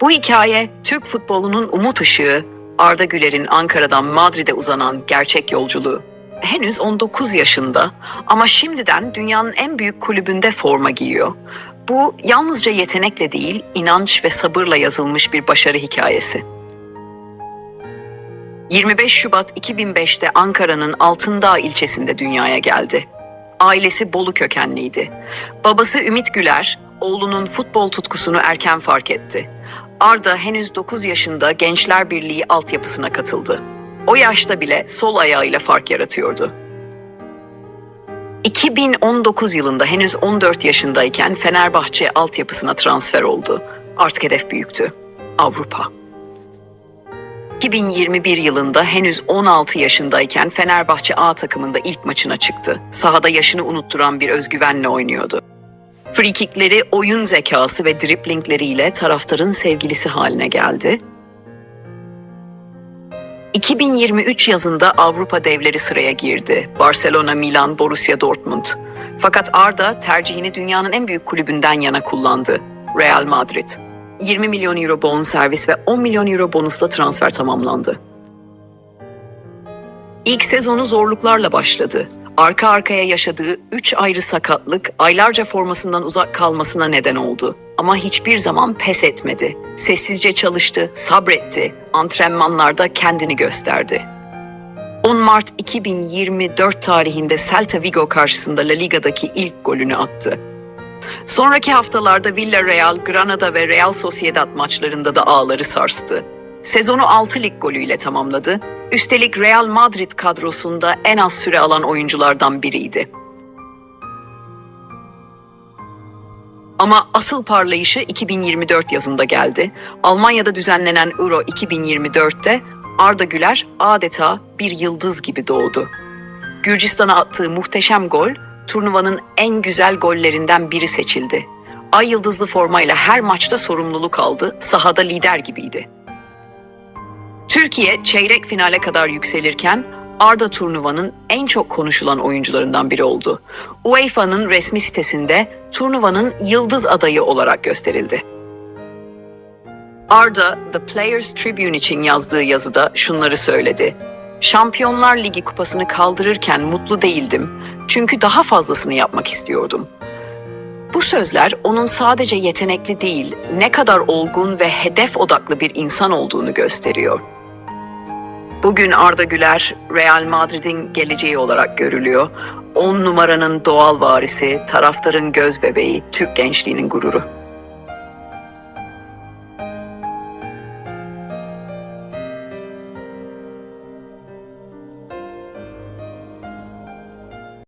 Bu hikaye Türk futbolunun umut ışığı, Arda Güler'in Ankara'dan Madrid'e uzanan gerçek yolculuğu. Henüz 19 yaşında ama şimdiden dünyanın en büyük kulübünde forma giyiyor. Bu yalnızca yetenekle değil, inanç ve sabırla yazılmış bir başarı hikayesi. 25 Şubat 2005'te Ankara'nın Altındağ ilçesinde dünyaya geldi. Ailesi Bolu kökenliydi. Babası Ümit Güler, oğlunun futbol tutkusunu erken fark etti. Arda henüz 9 yaşında Gençler Birliği altyapısına katıldı. O yaşta bile sol ayağıyla fark yaratıyordu. 2019 yılında henüz 14 yaşındayken Fenerbahçe altyapısına transfer oldu. Artık hedef büyüktü. Avrupa. 2021 yılında henüz 16 yaşındayken Fenerbahçe A takımında ilk maçına çıktı. Sahada yaşını unutturan bir özgüvenle oynuyordu. Frikikleri oyun zekası ve driplingleriyle taraftarın sevgilisi haline geldi. 2023 yazında Avrupa devleri sıraya girdi. Barcelona, Milan, Borussia Dortmund. Fakat Arda tercihini dünyanın en büyük kulübünden yana kullandı. Real Madrid. 20 milyon euro bonservis ve 10 milyon euro bonusla transfer tamamlandı. İlk sezonu zorluklarla başladı. Arka arkaya yaşadığı 3 ayrı sakatlık aylarca formasından uzak kalmasına neden oldu. Ama hiçbir zaman pes etmedi. Sessizce çalıştı, sabretti, antrenmanlarda kendini gösterdi. 10 Mart 2024 tarihinde Celta Vigo karşısında La Liga'daki ilk golünü attı. Sonraki haftalarda Villarreal, Granada ve Real Sociedad maçlarında da ağları sarstı. Sezonu 6 lig golüyle tamamladı. Üstelik Real Madrid kadrosunda en az süre alan oyunculardan biriydi. Ama asıl parlayışı 2024 yazında geldi. Almanya'da düzenlenen Euro 2024'te Arda Güler adeta bir yıldız gibi doğdu. Gürcistan'a attığı muhteşem gol, turnuvanın en güzel gollerinden biri seçildi. Ay yıldızlı formayla her maçta sorumluluk aldı, sahada lider gibiydi. Türkiye çeyrek finale kadar yükselirken Arda turnuvanın en çok konuşulan oyuncularından biri oldu. UEFA'nın resmi sitesinde turnuvanın yıldız adayı olarak gösterildi. Arda, The Players Tribune için yazdığı yazıda şunları söyledi. Şampiyonlar Ligi kupasını kaldırırken mutlu değildim. Çünkü daha fazlasını yapmak istiyordum. Bu sözler onun sadece yetenekli değil, ne kadar olgun ve hedef odaklı bir insan olduğunu gösteriyor. Bugün Arda Güler, Real Madrid'in geleceği olarak görülüyor. 10 numaranın doğal varisi, taraftarın göz bebeği, Türk gençliğinin gururu.